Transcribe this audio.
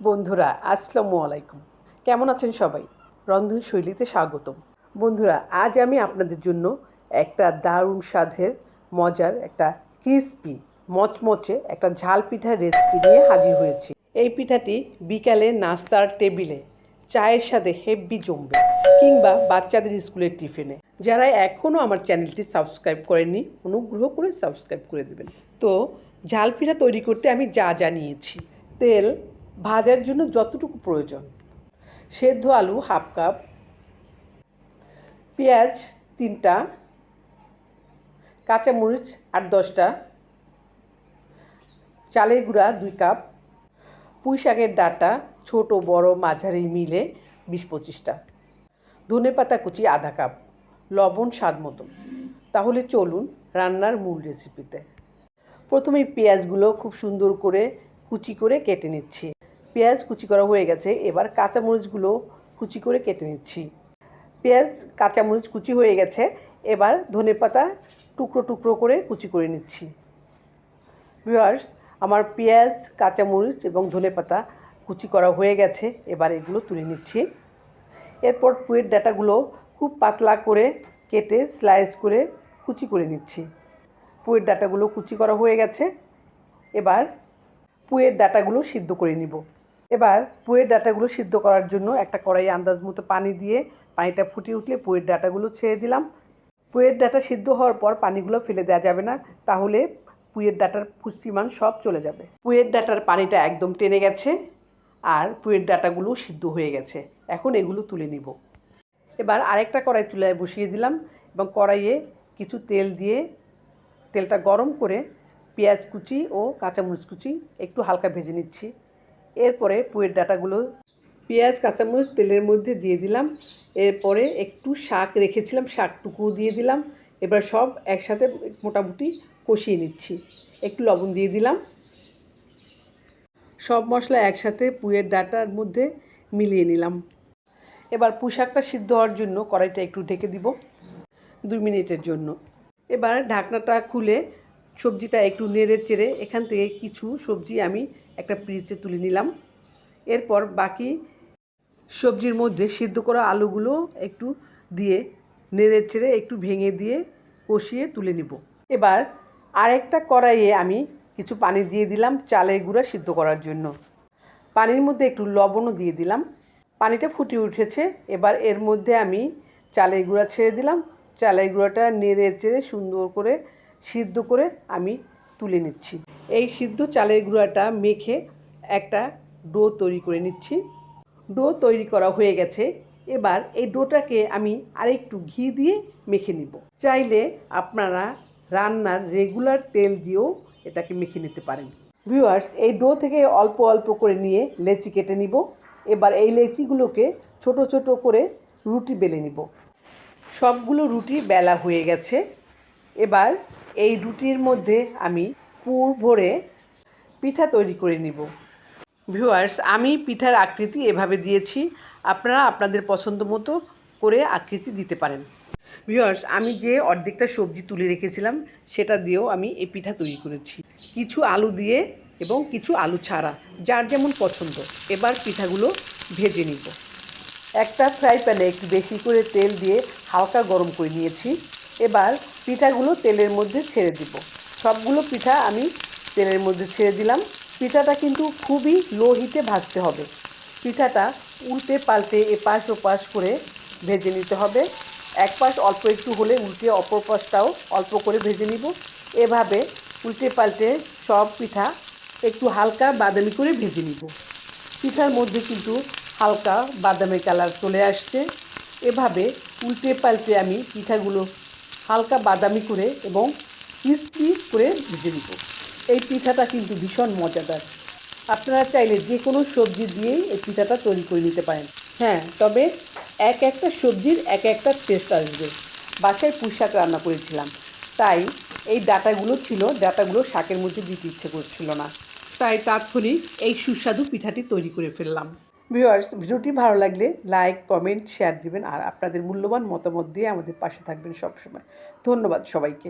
বন্ধুরা, আসসালামু আলাইকুম। কেমন আছেন সবাই? রন্ধন শৈলীতে স্বাগতম। বন্ধুরা, আজ আমি আপনাদের জন্য একটা দারুণ স্বাদের, মজার, একটা ক্রিসপি মচমচে একটা ঝাল পিঠার রেসিপি নিয়ে হাজির হয়েছি। এই পিঠাটি বিকালে নাস্তার টেবিলে চায়ের সাথে হেভি জমবে কিংবা বাচ্চাদের স্কুলের টিফিনে। যারা এখনও আমার চ্যানেলটি সাবস্ক্রাইব করেনি অনুগ্রহ করে সাবস্ক্রাইব করে দেবেন। তো, ঝাল পিঠা তৈরি করতে আমি যা জানিয়েছি তেল ভাজার জন্য যতটুকু প্রয়োজন। সেদ্ধ আলু হাফ কাপ। পেঁয়াজ তিনটা। কাঁচামরিচ আট দশটা। চালের গুঁড়া দুই কাপ। পুঁই শাকের ডাটা, ছোট, বড়, মাঝারি মিলে বিশ পঁচিশটা। ধনে পাতা কুচি আধা কাপ। লবণ স্বাদ মতো। তাহলে চলুন রান্নার মূল রেসিপিতে প্রথমে পেঁয়াজগুলো খুব সুন্দর করে কুচি করে কেটে নিচ্ছি। পেঁয়াজ কুচি করা হয়ে গেছে, এবার কাঁচামরিচগুলো কুচি করে কেটে নিচ্ছি। পেঁয়াজ, কাঁচামরিচ কুচি হয়ে গেছে, এবার ধনেপাতা টুকরো টুকরো করে কুচি করে নিচ্ছি। ভিউয়ার্স, আমার পেঁয়াজ, কাঁচামরিচ এবং ধনেপাতা কুচি করা হয়ে গেছে, এবার এগুলো তুলে নিচ্ছি। এরপর পুয়ের ডাটাগুলো খুব পাতলা করে কেটে স্লাইস করে কুচি করে নিচ্ছি। পুয়ের ডাটাগুলো কুচি করা হয়ে গেছে, এবার পুয়ের ডাটাগুলো সিদ্ধ করে নিব। এবার পুয়ের ডাটাগুলো সিদ্ধ করার জন্য একটা কড়াই আন্দাজ মতো পানি দিয়ে পানিটা ফুটিয়ে উঠলে পুয়ের ডাটাগুলো ছেড়ে দিলাম। পুয়ের ডাটা সিদ্ধ হওয়ার পর পানিগুলো ফেলে দেওয়া যাবে না, তাহলে পুয়ের ডাটার পুষ্টিমান সব চলে যাবে। পুয়ের ডাটার পানিটা একদম টেনে গেছে আর পুয়ের ডাটাগুলো সিদ্ধ হয়ে গেছে। এখন এগুলো তুলে নিব। এবার আরেকটা কড়াই চুলায় বসিয়ে দিলাম এবং কড়াইয়ে কিছু তেল দিয়ে তেলটা গরম করে পেঁয়াজ কুচি ও কাঁচামরিচ কুচি একটু হালকা ভেজে নিচ্ছি। এরপরে পুয়ের ডাটাগুলো পেঁয়াজ, কাঁচামরিচ, তেলের মধ্যে দিয়ে দিলাম। এরপরে একটু শাক রেখেছিলাম, শাকটুকুও দিয়ে দিলাম। এবার সব একসাথে মোটামুটি কষিয়ে নিচ্ছি। একটু লবণ দিয়ে দিলাম। সব মশলা একসাথে পুয়ের ডাটার মধ্যে মিলিয়ে নিলাম। এবার পুঁশাকটা সিদ্ধ হওয়ার জন্য কড়াইটা একটু ঢেকে দিব, দুই মিনিটের জন্য। এবার ঢাকনাটা খুলে সবজিটা একটু নেড়ে চেড়ে এখান থেকে কিছু সবজি আমি একটা পিরিচে তুলে নিলাম। এরপর বাকি সবজির মধ্যে সিদ্ধ করা আলুগুলো একটু দিয়ে নেড়ে চেড়ে একটু ভেঙে দিয়ে কষিয়ে তুলে নিব। এবার আরেকটা কড়াইয়ে আমি কিছু পানি দিয়ে দিলাম চালের গুঁড়া সিদ্ধ করার জন্য। পানির মধ্যে একটু লবণও দিয়ে দিলাম। পানিটা ফুটে উঠেছে। এবার এর মধ্যে আমি চালের গুঁড়া ছেড়ে দিলাম। চালের গুঁড়াটা নেড়ে চেড়ে সুন্দর করে সিদ্ধ করে আমি তুলে নিচ্ছি। এই সিদ্ধ চালের গুঁড়াটা মেখে একটা ডো তৈরি করে নিচ্ছি। ডো তৈরি করা হয়ে গেছে। এবার এই ডোটাকে আমি আরেকটু ঘি দিয়ে মেখে নিব। চাইলে আপনারা রান্নার রেগুলার তেল দিয়েও এটাকে মেখে নিতে পারেন। ভিউয়ার্স, এই ডো থেকে অল্প অল্প করে নিয়ে লেচি কেটে নিব। এবার এই লেচিগুলোকে ছোট ছোট করে রুটি বেলে নিব। সবগুলো রুটি বেলা হয়ে গেছে। এবার এই রুটির মধ্যে আমি পুর ভরে পিঠা তৈরি করে নিব। ভিউয়ার্স, আমি পিঠার আকৃতি এভাবে দিয়েছি। আপনারা আপনাদের পছন্দ মতো করে আকৃতি দিতে পারেন। ভিউয়ার্স, আমি যে অর্ধেকটা সবজি তুলে রেখেছিলাম, সেটা দিয়েও আমি এই পিঠা তৈরি করেছি। কিছু আলু দিয়ে এবং কিছু আলু ছাড়া, যার যেমন পছন্দ। এবার পিঠাগুলো ভেজে নিব। একটা ফ্রাই প্যানে একটু বেশি করে তেল দিয়ে হালকা গরম করে নিয়েছি। এবার পিঠাগুলো তেলের মধ্যে ছেড়ে দিব। সবগুলো পিঠা আমি তেলের মধ্যে ছেড়ে দিলাম। পিঠাটা কিন্তু খুবই লো হিটে ভাজতে হবে। পিঠাটা উল্টে পাল্টে এপাশ ওপাশ করে ভেজে নিতে হবে। এক পাশ অল্প একটু হলে উল্টে অপর পাশটাও অল্প করে ভেজে নিব। এভাবে উল্টে পাল্টে সব পিঠা একটু হালকা বাদামি করে ভেজে নিব। পিঠার মধ্যে কিন্তু হালকা বাদামি কালার চলে আসছে। এভাবে উল্টে পাল্টে আমি পিঠাগুলো হালকা বাদামি করে এবং ক্রিস্পি করে ভেজে নিব। এই পিঠাটা কিন্তু ভীষণ মজাদার। আপনারা চাইলে যে কোনো সবজি দিয়েই এই পিঠাটা তৈরি করে নিতে পারেন। হ্যাঁ তবে এক একটা সবজির এক একটা টেস্ট আসবে। বাসায় পুঁই শাক রান্না করেছিলাম। তাই এই ডাটাগুলো ছিল, ডাটাগুলো শাকের মধ্যে দিতে ইচ্ছে করছিল না। তাই তাৎক্ষণিক এই সুস্বাদু পিঠাটি তৈরি করে ফেললাম। ভিউয়ার্স, ভিডিওটি ভালো লাগলে লাইক, কমেন্ট, শেয়ার দিবেন আর আপনাদের মূল্যবান মতামত দিয়ে আমাদের পাশে থাকবেন সবসময়। ধন্যবাদ সবাইকে।